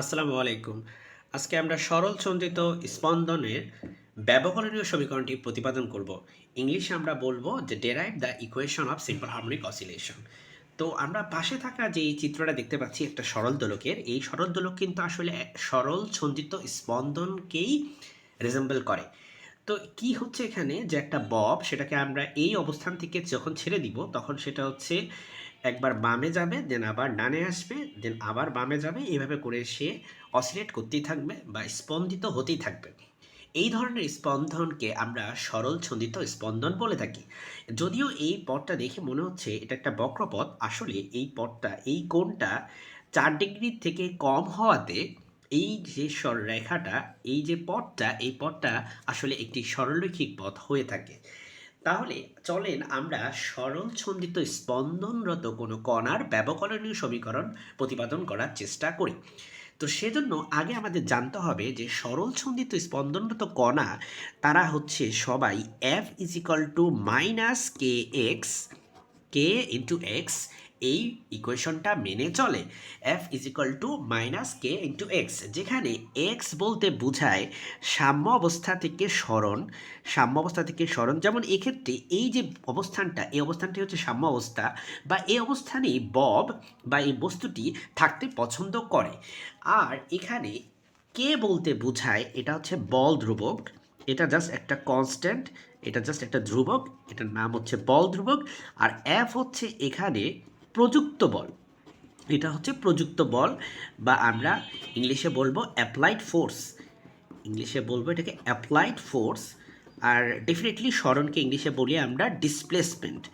আসসালামু আলাইকুম। আজকে আমরা সরল সঞ্চিত স্পন্দনের ব্যবকলনীয় সমীকরণটি প্রতিপাদন করব। ইংলিশে আমরা বলব যে derive the equation of simple harmonic oscillation তো আমরা পাশে থাকা যে চিত্রটা দেখতে পাচ্ছি একটা সরল দোলকের, এই সরল দোলক কিন্তু আসলে সরল সঞ্চিত স্পন্দনকেই রেজেম্বল করে। তো কি হচ্ছে এখানে? যে একটা বব, সেটাকে আমরা এই অবস্থান থেকে যখন ছেড়ে দিব, তখন সেটা হচ্ছে একবার বামে যাবে দেন আবার ডানে আসবে দেন আবার বামে যাবে, এইভাবে করে সে অসিলেট করতেই থাকবে বা স্পন্দিত হতেই থাকবে। এই ধরনের স্পন্দনকে আমরা সরল ছন্দিত স্পন্দন বলে থাকি। যদিও এই পথটা দেখে মনে হচ্ছে এটা একটা বক্রপথ, আসলে এই পথটা, এই কোণটা চার ডিগ্রি থেকে কম হওয়াতে এই যে সর রেখাটা এই যে পথটা, এই পথটা আসলে একটি সরলরৈখিক পথ হয়ে থাকে। তাহলে চলেন আমরা সরল ছন্দিত স্পন্দনরত কোনো কণার ব্যবকলনীয় সমীকরণ প্রতিপাদন করার চেষ্টা করি। তো সেজন্য আগে আমাদের জানতে হবে যে সরল ছন্দিত স্পন্দনরত কণা, তারা হচ্ছে সবাই F is equal to minus k x k into x এই ইকুয়েশনটা মেনে চলে F is equal to minus k into x যেখানে এক্স বলতে বোঝায় সাম্য অবস্থা থেকে স্মরণ সাম্য অবস্থা থেকে স্মরণ যেমন এক্ষেত্রে এই যে অবস্থানটা, এই অবস্থানটি হচ্ছে সাম্য অবস্থা বা এই অবস্থানেই বব বা এই বস্তুটি থাকতে পছন্দ করে। আর এখানে কে বলতে বোঝায়, এটা হচ্ছে বল ধ্রুবক, এটা জাস্ট একটা কনস্ট্যান্ট এটা জাস্ট একটা ধ্রুবক, এটার নাম হচ্ছে বল ধ্রুবক। আর এফ হচ্ছে এখানে প্রযুক্ত বল। এটা হচ্ছে প্রযুক্ত বল বা আমরা ইংলিশে বলব অ্যাপ্লাইড ফোর্স ইংলিশে বলব এটাকে অ্যাপ্লাইড ফোর্স আর ডেফিনেটলি স্মরণকে ইংলিশে বলি আমরা ডিসপ্লেসমেন্ট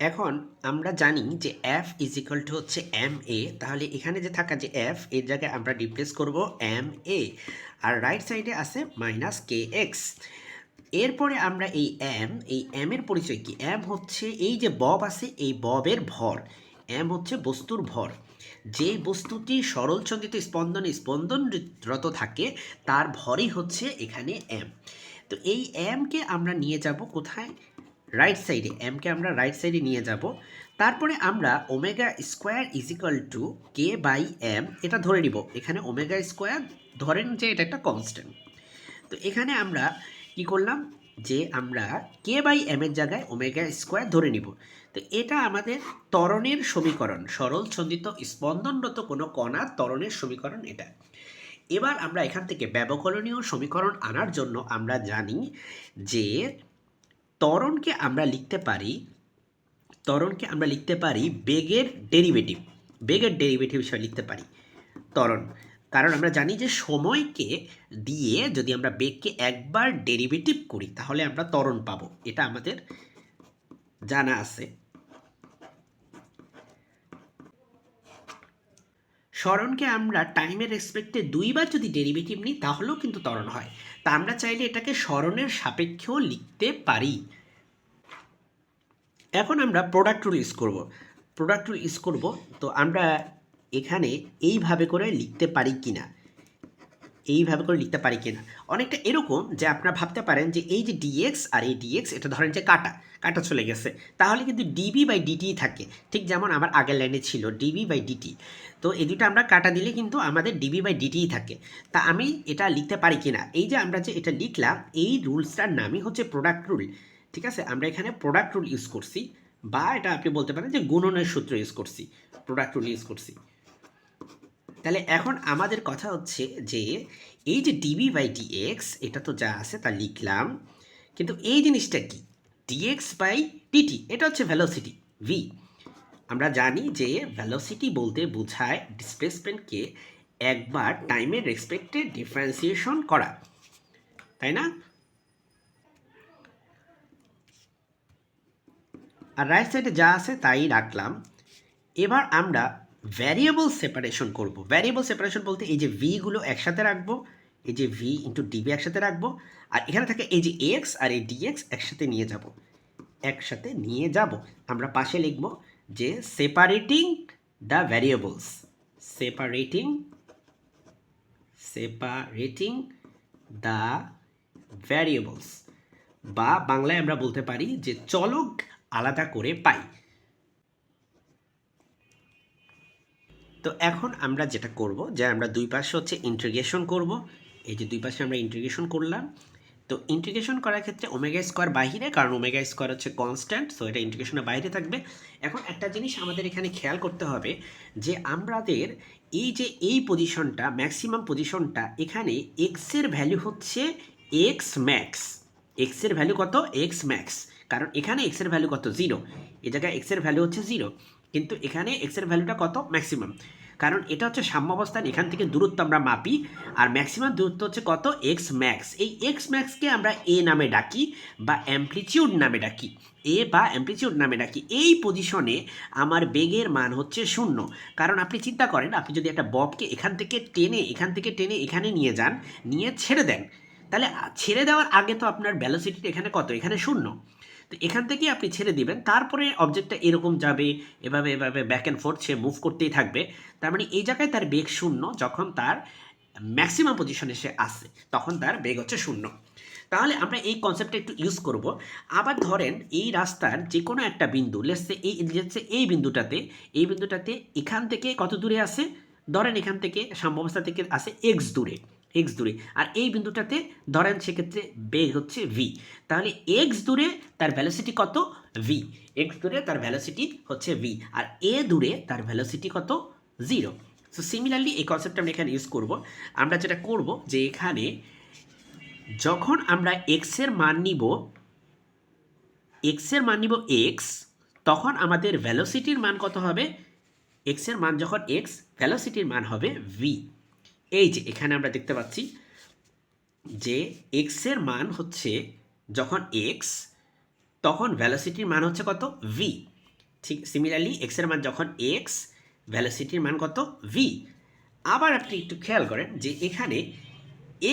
এখন আমরা জানি যে এফ ইজ ইকাল টু হচ্ছে এম এ তাহলে এখানে যে থাকা যে এফ এর জায়গায় আমরা রিপ্লেস করব এম এ আর রাইট সাইডে আছে মাইনাস কে এক্স এরপরে আমরা এই এম এই এম এর পরিচয় কি? এম হচ্ছে এই যে বব আছে, এই ববের ভর। এম হচ্ছে বস্তুর ভর। যে বস্তুটি সরলচন্দিত স্পন্দনে স্পন্দনরত থাকে, তার ভরই হচ্ছে এখানে এম তো এই এমকে আমরা নিয়ে যাব কোথায়? রাইট সাইডে এমকে আমরা রাইট সাইডে নিয়ে যাব। তারপরে আমরা omega square is equal to k by m এটা ধরে নিব। এখানে ওমেগা স্কোয়ার ধরেন যে এটা একটা কনস্ট্যান্ট তো এখানে আমরা কি করলাম? যে আমরা কে বাই এম এর জায়গায় ওমেগা স্কোয়ার ধরে নিব। তো এটা আমাদের ত্বরণের সমীকরণ। সরল ছন্দিত স্পন্দনরত কোনো কণার ত্বরণের সমীকরণ এটা। এবার আমরা এখান থেকে ব্যবকলনীয় সমীকরণ আনার জন্য আমরা জানি যে ত্বরণকে আমরা লিখতে পারি, ত্বরণকে আমরা লিখতে পারি বেগের ডেরিভেটিভ বেগের ডেরিভেটিভ হিসেবে লিখতে পারি ত্বরণ। কারণ আমরা জানি যে সময়কে দিয়ে যদি আমরা বেগকে একবার ডেরিভেটিভ করি, তাহলে আমরা ত্বরণ পাব। এটা আমাদের জানা আছে। স্মরণকে আমরা টাইমের রেসপেক্টে দুইবার যদি ডেরিভেটিভ নিই, তাহলেও কিন্তু ত্বরণ হয়। তা আমরা চাইলে এটাকে স্মরণের সাপেক্ষেও লিখতে পারি। এখন আমরা প্রোডাক্ট রুল ইউজ করব। প্রোডাক্ট রুল ইউজ করব। তো আমরা এখানে এইভাবে করে লিখতে পারি কি না এইভাবে করে লিখতে পারি কি না অনেকটা এরকম যে আপনারা ভাবতে পারেন যে এই যে ডিএক্স আর এই ডিএক্স এটা ধরেন যে কাটা কাটা চলে গেছে। তাহলে কিন্তু ডিবি বাই ডিটি থাকে। ঠিক যেমন আমার আগের লাইনে ছিল ডিবি বাই ডিটি তো এই দুটো আমরা কাটা দিলে কিন্তু আমাদের ডিবি বাই ডিটিই থাকে। তা আমি এটা লিখতে পারি কি না এই যে আমরা যে এটা লিখলাম, এই রুলসটার নামই হচ্ছে প্রোডাক্ট রুল ঠিক আছে? আমরা এখানে প্রোডাক্ট রুল ইউজ করছি, বা এটা আপনি বলতে পারেন যে গুণনের সূত্র ইউজ করছি প্রোডাক্ট রুল ইউজ করছি। তাহলে এখন আমাদের কথা হচ্ছে যে, এই যে ডিবি বাই ডিএক্স এটা তো যা আছে তা লিখলাম, কিন্তু এই জিনিসটা কি? ডিএক্স বাই ডিটি এটা হচ্ছে ভ্যালোসিটি ভি আমরা জানি যে ভ্যালোসিটি বলতে বোঝায় ডিসপ্লেসমেন্টকে একবার টাইমের রেসপেক্টে ডিফারেন্সিয়েশন করা, তাই না? আর রাইট সাইডে যা আছে তাই রাখলাম। এবার আমরা ভ্যারিয়েবল সেপারেশন করব। ভ্যারিয়েবল সেপারেশন বলতে এই যে ভিগুলো একসাথে রাখব, এই যে ভি ইন্টু ডিবি একসাথে রাখব, আর এখানে থাকে এই যে এক্স আর এই ডিএক্স একসাথে নিয়ে যাব। একসাথে নিয়ে যাব। আমরা পাশে লিখব যে separating the variables separating separating the variables বা বাংলায় আমরা বলতে পারি যে চলক আলাদা করে পাই। তো এখন আমরা যেটা করব, যে আমরা দুই পাশে হচ্ছে ইন্টিগ্রেশন করব। এই যে দুই পাশে আমরা ইন্টিগ্রেশন করলাম। তো ইন্টিগ্রেশন করার ক্ষেত্রে ওমেগা স্কোয়ার বাইরে কারণ ওমেগা স্কোয়ার হচ্ছে কনস্ট্যান্ট সো এটা ইন্টিগ্রেশনের বাইরে থাকবে। এখন একটা জিনিস আমাদের এখানে খেয়াল করতে হবে, যে আমাদের এই যে এই পজিশনটা ম্যাক্সিমাম পজিশনটা এখানে এক্সের ভ্যালু হচ্ছে এক্স ম্যাক্স এক্সের ভ্যালু কত? এক্স ম্যাক্স কারণ এখানে এক্সের ভ্যালু কত? জিরো এ জায়গায় এক্সের ভ্যালু হচ্ছে জিরো কিন্তু এখানে এক্সের ভ্যালুটা কত? ম্যাক্সিমাম কারণ এটা হচ্ছে সাম্যাবস্থান, এখান থেকে দূরত্ব আমরা মাপি, আর ম্যাক্সিমাম দূরত্ব হচ্ছে কত? এক্স ম্যাক্স এই এক্স ম্যাক্সকে আমরা এ নামে ডাকি বা অ্যাম্প্লিটিউড নামে ডাকি। এ বা অ্যাম্প্লিটিউড নামে ডাকি। এই পজিশনে আমার বেগের মান হচ্ছে শূন্য। কারণ আপনি চিন্তা করেন, আপনি যদি একটা ববকে এখান থেকে টেনে, এখান থেকে টেনে এখানে নিয়ে যান, নিয়ে ছেড়ে দেন, তাহলে ছেড়ে দেওয়ার আগে তো আপনার ভ্যালোসিটি এখানে কত? এখানে শূন্য। তো এখান থেকেই আপনি ছেড়ে দিবেন। তারপরে অবজেক্টটা এরকম যাবে, এভাবে এভাবে ব্যাক অ্যান্ড ফোর্থ সে মুভ করতেই থাকবে। তার মানে এই জায়গায় তার বেগ শূন্য যখন তার ম্যাক্সিমাম পজিশনে সে আসে তখন তার বেগ হচ্ছে শূন্য। তাহলে আমরা এই কনসেপ্টটা একটু ইউজ করব। আবার ধরেন এই রাস্তার যে কোনো একটা বিন্দু লেসে এই লেসে এই বিন্দুটাতে এই বিন্দুটাতে এখান থেকে কত দূরে আসে ধরেন এখান থেকে সাম্যাবস্থা থেকে আসে এক্স দূরে। এক্স দূরে। আর এই বিন্দুটাতে ধরেন সেক্ষেত্রে বেগ হচ্ছে ভি তাহলে এক্স দূরে তার ভ্যালোসিটি কত? ভি এক্স দূরে তার ভ্যালোসিটি হচ্ছে ভি আর এ দূরে তার ভ্যালোসিটি কত? জিরো সো সিমিলারলি এই কনসেপ্টটা আমরা এখানে ইউজ করব। আমরা যেটা করব যে এখানে যখন আমরা এক্সের মান নিব এক্সের মান নিব এক্স তখন আমাদের ভ্যালোসিটির মান কত হবে? এক্সের মান যখন এক্স ভ্যালোসিটির মান হবে ভি এই যে, এখানে আমরা দেখতে পাচ্ছি যে এক্সের মান হচ্ছে যখন এক্স তখন ভ্যালোসিটির মান হচ্ছে কত? ভি ঠিক সিমিলারলি এক্সের মান যখন এক্স ভ্যালোসিটির মান কত? ভি আবার আপনি একটু খেয়াল করেন যে এখানে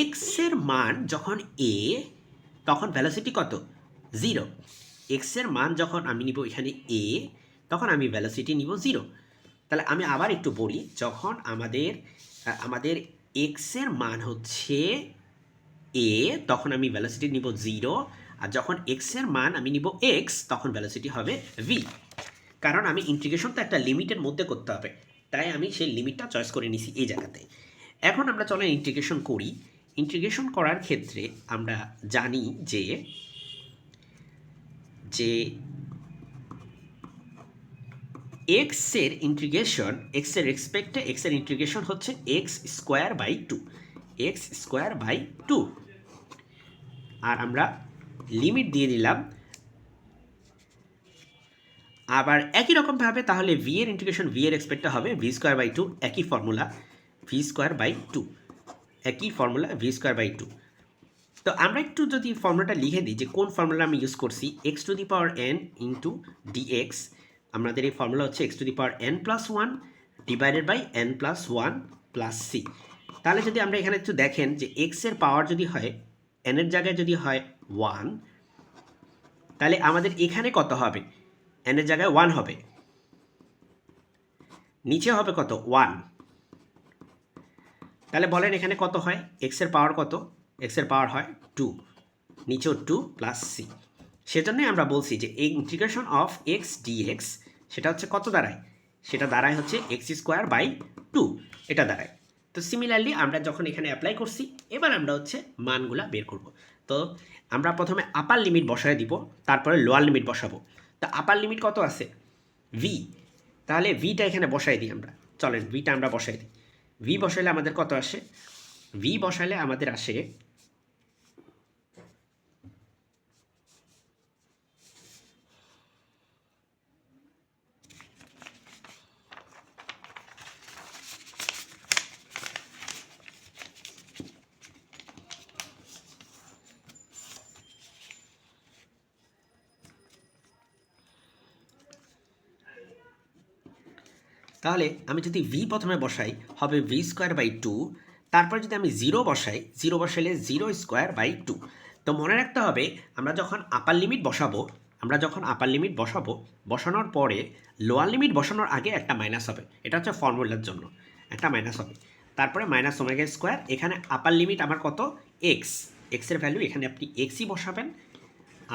এক্সের মান যখন এ তখন ভ্যালোসিটি কত? জিরো এক্সের মান যখন আমি নিব এখানে এ তখন আমি ভ্যালোসিটি নিব জিরো তাহলে আমি আবার একটু বলি, যখন আমাদের আমাদের এক্সের মান হচ্ছে এ তখন আমি ভ্যালোসিটি নিব জিরো আর যখন এক্সের মান আমি নিব এক্স তখন ভ্যালোসিটি হবে ভি কারণ আমি ইন্টিগ্রেশন তো একটা লিমিটের মধ্যে করতে হবে, তাই আমি সেই লিমিটটা চয়েস করে নিছি এই জায়গাতে। এখন আমরা চলেন ইন্টিগ্রেশন করি। ইন্টিগ্রেশন করার ক্ষেত্রে আমরা জানি যে যে এক্সের ইন্টিগ্রেশন এক্সের রেসপেক্টে এক্সের ইন্টিগ্রেশন হচ্ছে x square by two x square by two আর আমরা লিমিট দিয়ে দিলাম। আবার একই রকমভাবে তাহলে ভি এর ইন্টিগ্রেশন ভি এর এক্সপেক্টটা হবে ভি স্কোয়ার বাই টু একই formula v square by two একই formula v square by two তো আমরা একটু যদি ফর্মুলাটা লিখে দিই যে কোন ফর্মুলা আমি ইউজ করছি x to the power n into d x আমাদের এই ফর্মুলা হচ্ছে x to the power n plus one divided by n plus one plus c তাহলে যদি আমরা এখানে একটু দেখেন যে এক্সের পাওয়ার যদি হয় এনের জায়গায় যদি হয় ওয়ান তাহলে আমাদের এখানে কত হবে? এনের জায়গায় ওয়ান হবে। নিচে হবে কত? ওয়ান তাহলে বলেন এখানে কত হয়? এক্সের পাওয়ার কত? এক্সের পাওয়ার হয় টু নিচেও টু প্লাস সি সেজন্যই আমরা বলছি যে ইন্টিগ্রেশন অফ এক্স ডিএক্স সেটা হচ্ছে কত দাঁড়ায়? সেটা দাঁড়ায় হচ্ছে এক্স স্কোয়ার বাই টু এটা দাঁড়ায়। তো সিমিলারলি আমরা যখন এখানে অ্যাপ্লাই করছি, এবার আমরা হচ্ছে মানগুলা বের করব। তো আমরা প্রথমে আপার লিমিট বসায় দিব, তারপরে লোয়ার লিমিট বসাবো। তা আপার লিমিট কত আছে? ভি তাহলে ভিটা এখানে বসাই দিই আমরা। চলেন ভিটা আমরা বসাই দিই। ভি বসাইলে আমাদের কত আসে? ভি বসাইলে আমাদের আসে তাহলে আমি যদি ভি প্রথমে বসাই, হবে ভি স্কোয়ার বাই টু তারপরে যদি আমি জিরো বসাই জিরো বসাইলে জিরো স্কোয়ার বাই টু তো মনে রাখতে হবে, আমরা যখন আপার লিমিট বসাবো, আমরা যখন আপার লিমিট বসাবো, বসানোর পরে লোয়ার লিমিট বসানোর আগে একটা মাইনাস হবে। এটা হচ্ছে ফর্মুলার জন্য। একটা মাইনাস হবে। তারপরে মাইনাস ওমেগা স্কোয়ার এখানে আপার লিমিট আমার কত? এক্স এক্সের ভ্যালু এখানে আপনি এক্সই বসাবেন।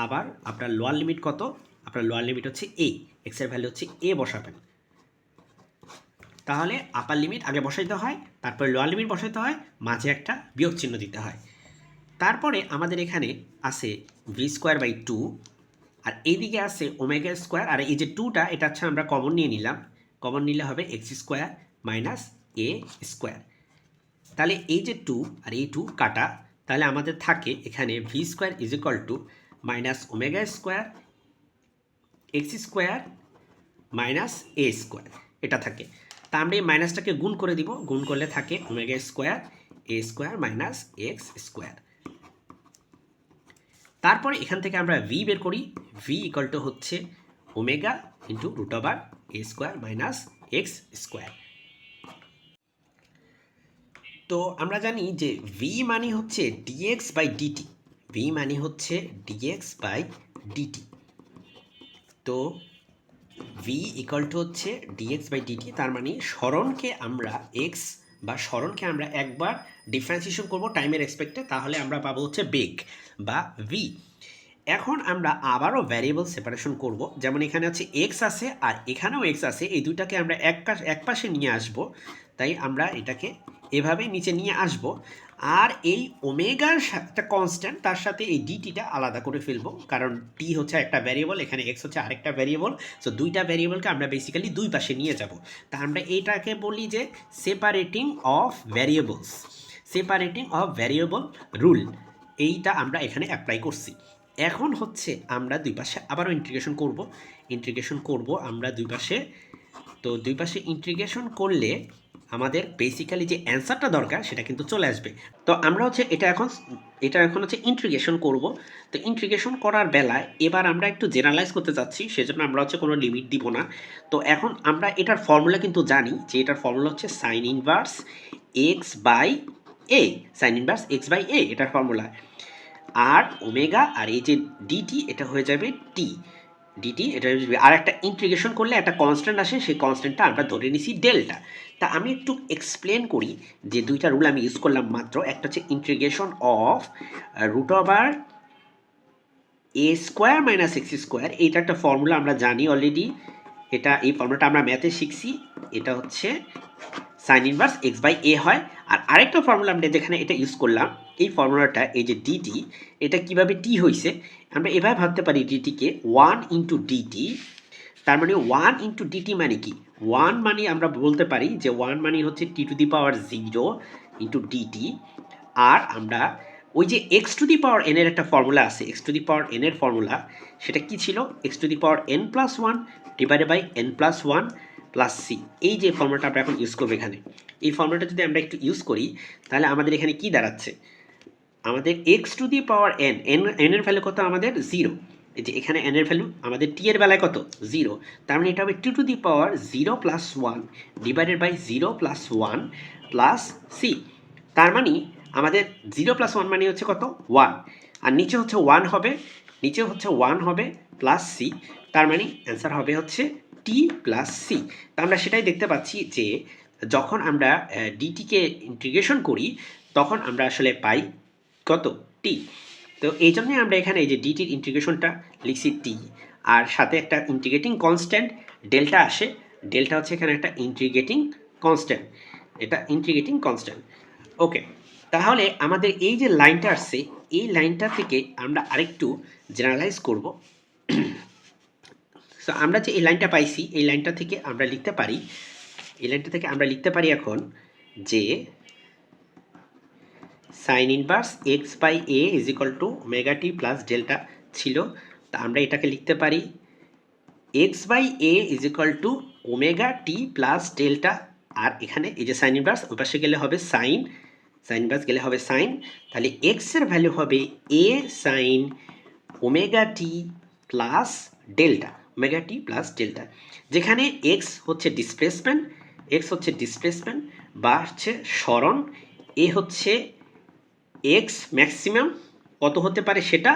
আবার আপনার লোয়ার লিমিট কত? আপনার লোয়ার লিমিট হচ্ছে এ এক্সের ভ্যালু হচ্ছে এ বসাবেন। তাহলে আপার লিমিট আগে বসাইতে হয়, তারপরে লোয়ার লিমিট বসাইতে হয়, মাঝে একটা বিয়োগ চিহ্ন দিতে হয়। তারপরে আমাদের এখানে আছে ভি স্কোয়ার বাই টু আর এইদিকে আছে ওমেগা স্কোয়ার আর এই যে টুটা এটা হচ্ছে আমরা কমন নিয়ে নিলাম। কমন নিলে হবে x square minus a square তাহলে এই যে টু আর এই টু কাটা, তাহলে আমাদের থাকে এখানে v square is equal to minus omega square x square minus a square এটা থাকে। তা আমরা এই মাইনাসটাকে গুণ করে দিব। গুণ করলে থাকে omega square a square minus x square তারপরে এখান থেকে আমরা ভি বের করি। ভি ইকাল টু হচ্ছে omega into root over a square minus x square তো আমরা জানি যে ভি মানে হচ্ছে ডিএক্স বাই ডিটি ভি মানে হচ্ছে d x by d t তো ভি ইকাল টু হচ্ছে d x by d t তার মানে স্মরণকে আমরা এক্স বা স্মরণকে আমরা একবার ডিফারেন্সিয়েশন করব টাইমের এক্সপেক্টে তাহলে আমরা পাবো হচ্ছে বেগ বা ভি এখন আমরা আবারও ভ্যারিয়েবল সেপারেশন করব, যেমন এখানে হচ্ছে এক্স আছে আর এখানেও এক্স আছে, এই দুইটাকে আমরা এক এক পাশে নিয়ে আসব, তাই আমরা এটাকে এভাবে নিচে নিয়ে আসব। আর এই ওমেগার একটা কনস্ট্যান্ট তার সাথে এই ডিটিটা আলাদা করে ফেলব। কারণ টি হচ্ছে একটা ভ্যারিয়েবল এখানে এক্স হচ্ছে আরেকটা ভ্যারিয়েবল সো দুইটা ভ্যারিয়েবলকে আমরা বেসিক্যালি দুই পাশে নিয়ে যাব। তা আমরা এটাকে বলি যে separating of variables separating of variable rule এইটা আমরা এখানে অ্যাপ্লাই করছি। এখন হচ্ছে আমরা দুই পাশে আবারও ইন্টিগ্রেশন করব। ইন্টিগ্রেশন করব আমরা দুই পাশে। তো দুই পাশে ইন্টিগ্রেশন করলে আমাদের বেসিক্যালি যে অ্যান্সারটা দরকার সেটা কিন্তু চলে আসবে। তো আমরা হচ্ছে এটা এখন এটা এখন হচ্ছে ইন্ট্রিগেশন করব। তো ইন্ট্রিগেশন করার বেলায় এবার আমরা একটু জেনারেলাইজ করতে চাচ্ছি, সেজন্য আমরা হচ্ছে কোনো লিমিট দিব না। তো এখন আমরা এটার ফর্মুলা কিন্তু জানি যে এটার ফর্মুলা হচ্ছে sine inverse x by a sine inverse x by a এটার ফর্মুলা আর ওমেগা আর এই যে ডিটি এটা হয়ে যাবে টি ডিটি এটা আর একটা ইন্টিগ্রেশন করলে একটা কনস্ট্যান্ট আসে, সেই কনস্ট্যান্টটা আমরা ধরে নিছি ডেল্টা তা আমি একটু এক্সপ্লেন করি যে দুইটা রুল আমি ইউজ করলাম মাত্র। একটা হচ্ছে integration of root over a square minus x square এইটা একটা ফর্মুলা আমরা জানি অলরেডি এটা, এই ফর্মুলাটা আমরা ম্যাথে শিখছি। এটা হচ্ছে sine inverse x by a হয়। আর আরেকটা ফর্মুলা আমরা যেখানে এটা ইউজ করলাম এই ফর্মুলাটা, এই যে ডিটি এটা কীভাবে টি হয়েছে আমরা এভাবে ভাবতে পারি ডিটিকে ওয়ান ইন্টু ডিটি তার মানে ওয়ান ইন্টু ডিটি মানে কি? ওয়ান মানে আমরা বলতে পারি যে ওয়ান মানে হচ্ছে t to the power zero into d t আর আমরা ওই যে এক্স টু দি পাওয়ার এনের একটা ফর্মুলা আছে এক্স টু দি পাওয়ার এনের ফর্মুলা, সেটা কি ছিল? X to the power n plus one divided by n plus one plus c এই যে ফর্মুলাটা আমরা এখন ইউজ করব এখানে। এই ফর্মুলাটা যদি আমরা একটু ইউজ করি, তাহলে আমাদের এখানে কি দাঁড়াচ্ছে? আমাদের x to the power n n এনের ভ্যালু কত? আমাদের জিরো এই যে এখানে এনের ভ্যালু আমাদের টি এর বেলায় কত? জিরো তার মানে এটা হবে to to the power zero plus one divided by zero plus one plus c তার মানে আমাদের জিরো প্লাস ওয়ান মানে হচ্ছে কত? ওয়ান আর নিচে হচ্ছে ওয়ান হবে, নিচে হচ্ছে ওয়ান হবে প্লাস সি তার মানে অ্যান্সার হবে হচ্ছে টি প্লাস সি তা আমরা সেটাই দেখতে পাচ্ছি যে যখন আমরা ডিটিকে ইন্টিগ্রেশন করি, তখন আমরা আসলে পাই কত? টি তো এই জন্যই আমরা এখানে এই যে ডিটির ইন্টিগ্রেশনটা লিখছি টি আর সাথে একটা ইন্টিগ্রেটিং কনস্ট্যান্ট ডেল্টা আসে। ডেল্টা হচ্ছে এখানে একটা ইন্টিগ্রেটিং কনস্ট্যান্ট এটা ইন্টিগ্রেটিং কনস্ট্যান্ট ওকে তাহলে আমাদের এই যে লাইনটা আসছে, এই লাইনটা থেকে আমরা আরেকটু জেনারেলাইজ করব। সো আমরা যে এই লাইনটা পাইছি, এই লাইনটা থেকে আমরা লিখতে পারি, এই লাইনটা থেকে আমরা লিখতে পারি এখন যে sine inverse x by a is equal to omega t plus delta ছিল। তা আমরা এটাকে লিখতে পারি। X by a is equal to omega t plus delta আর এখানে এই যে সাইন ইনভার্স ওই পাশে গেলে হবে সাইন সাইন ইনভার্স গেলে হবে সাইন তাহলে এক্সের ভ্যালু হবে A sine omega t plus delta omega t plus delta যেখানে এক্স হচ্ছে ডিসপ্লেসমেন্ট এক্স হচ্ছে ডিসপ্লেসমেন্ট বা হচ্ছে স্মরণ এ হচ্ছে এক্স ম্যাক্সিমাম কত হতে পারে সেটা,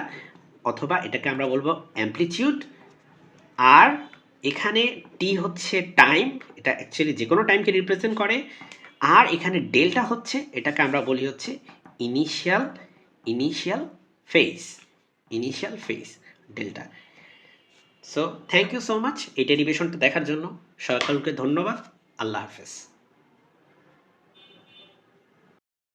অথবা এটাকে আমরা বলব অ্যাম্পলিটিউড আর এখানে টি হচ্ছে টাইম এটা অ্যাকচুয়ালি যে কোনো টাইমকে রিপ্রেজেন্ট করে, আর এখানে ডেল্টা হচ্ছে, এটাকে আমরা বলি হচ্ছে initial initial phase initial phase delta so thank you so much এই ডেরিভেশনটা দেখার জন্য। সকলকে ধন্যবাদ। আল্লাহ হাফেজ।